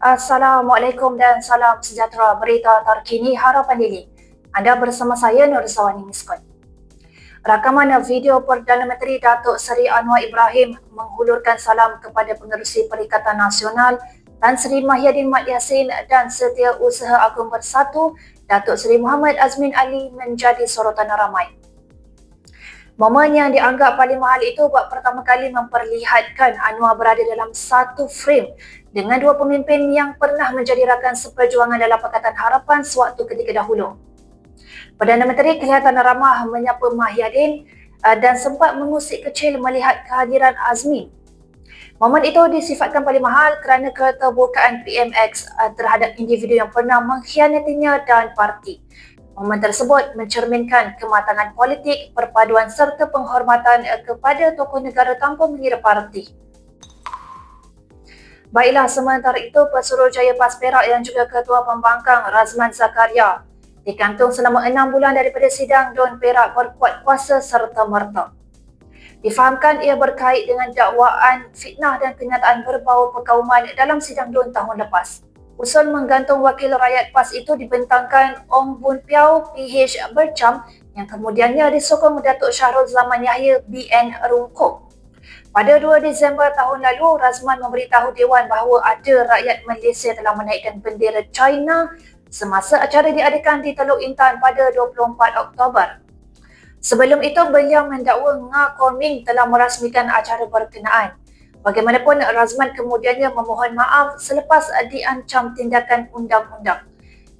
Assalamualaikum dan salam sejahtera berita terkini harapan Lili. Anda bersama saya Nur Sawani Miskon. Rakaman video Perdana Menteri Datuk Seri Anwar Ibrahim menghulurkan salam kepada pengerusi Perikatan Nasional Tan Sri Mahyadin Mat Yassin dan Setiausaha Agung Bersatu Datuk Seri Muhammad Azmin Ali menjadi sorotan ramai. Momen yang dianggap paling mahal itu buat pertama kali memperlihatkan Anwar berada dalam satu frame dengan dua pemimpin yang pernah menjadi rakan seperjuangan dalam Pakatan Harapan sewaktu ketika dahulu. Perdana Menteri kelihatan ramah menyapa Mahyadin uh, dan sempat mengusik kecil melihat kehadiran Azmi. Momen itu disifatkan paling mahal kerana keterbukaan PMX uh, terhadap individu yang pernah mengkhianatinya dan parti. Momen tersebut mencerminkan kematangan politik, perpaduan serta penghormatan eh, kepada tokoh negara tanpa mengira parti. Baiklah, sementara itu Pesuruhjaya PAS Perak yang juga Ketua Pembangkang Razman Zakaria dikantung selama enam bulan daripada sidang Don Perak berkuat kuasa serta merta. Difahamkan ia berkait dengan dakwaan fitnah dan kenyataan berbau perkauman dalam sidang Don tahun lepas. Usul menggantung wakil rakyat PAS itu dibentangkan Ong Bun Piao PH Bercam yang kemudiannya disokong Datuk Syahrul Zaman Yahya BN Rungkuk. Pada 2 Disember tahun lalu, Razman memberitahu Dewan bahawa ada rakyat Malaysia telah menaikkan bendera China semasa acara diadakan di Teluk Intan pada 24 Oktober. Sebelum itu, beliau mendakwa Nga Koming telah merasmikan acara berkenaan. Bagaimanapun Razman kemudiannya memohon maaf selepas diancam tindakan undang-undang.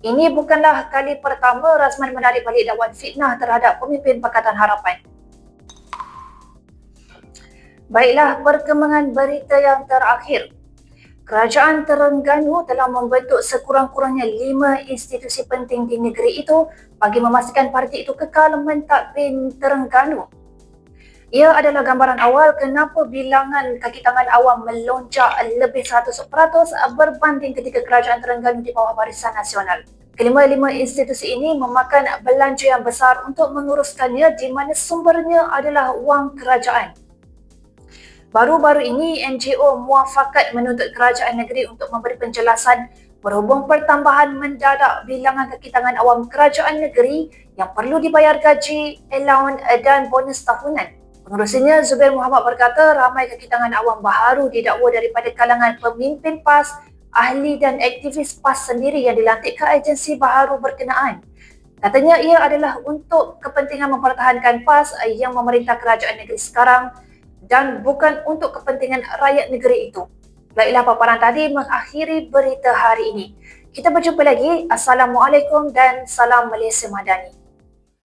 Ini bukanlah kali pertama Razman menarik balik dakwaan fitnah terhadap pemimpin Pakatan Harapan. Baiklah perkembangan berita yang terakhir. Kerajaan Terengganu telah membentuk sekurang-kurangnya lima institusi penting di negeri itu bagi memastikan parti itu kekal mentadbir Terengganu ia adalah gambaran awal kenapa bilangan kaki tangan awam melonjak lebih 100% berbanding ketika kerajaan Terengganu di bawah Barisan Nasional. Kelima-lima institusi ini memakan belanja yang besar untuk menguruskannya di mana sumbernya adalah wang kerajaan. Baru-baru ini NGO muafakat menuntut kerajaan negeri untuk memberi penjelasan berhubung pertambahan mendadak bilangan kaki tangan awam kerajaan negeri yang perlu dibayar gaji, allowance dan bonus tahunan. Pengurusinya Zubair Muhammad berkata ramai kaki tangan awam baharu didakwa daripada kalangan pemimpin PAS, ahli dan aktivis PAS sendiri yang dilantik ke agensi baharu berkenaan. Katanya ia adalah untuk kepentingan mempertahankan PAS yang memerintah kerajaan negeri sekarang dan bukan untuk kepentingan rakyat negeri itu. Baiklah paparan tadi mengakhiri berita hari ini. Kita berjumpa lagi. Assalamualaikum dan salam Malaysia Madani.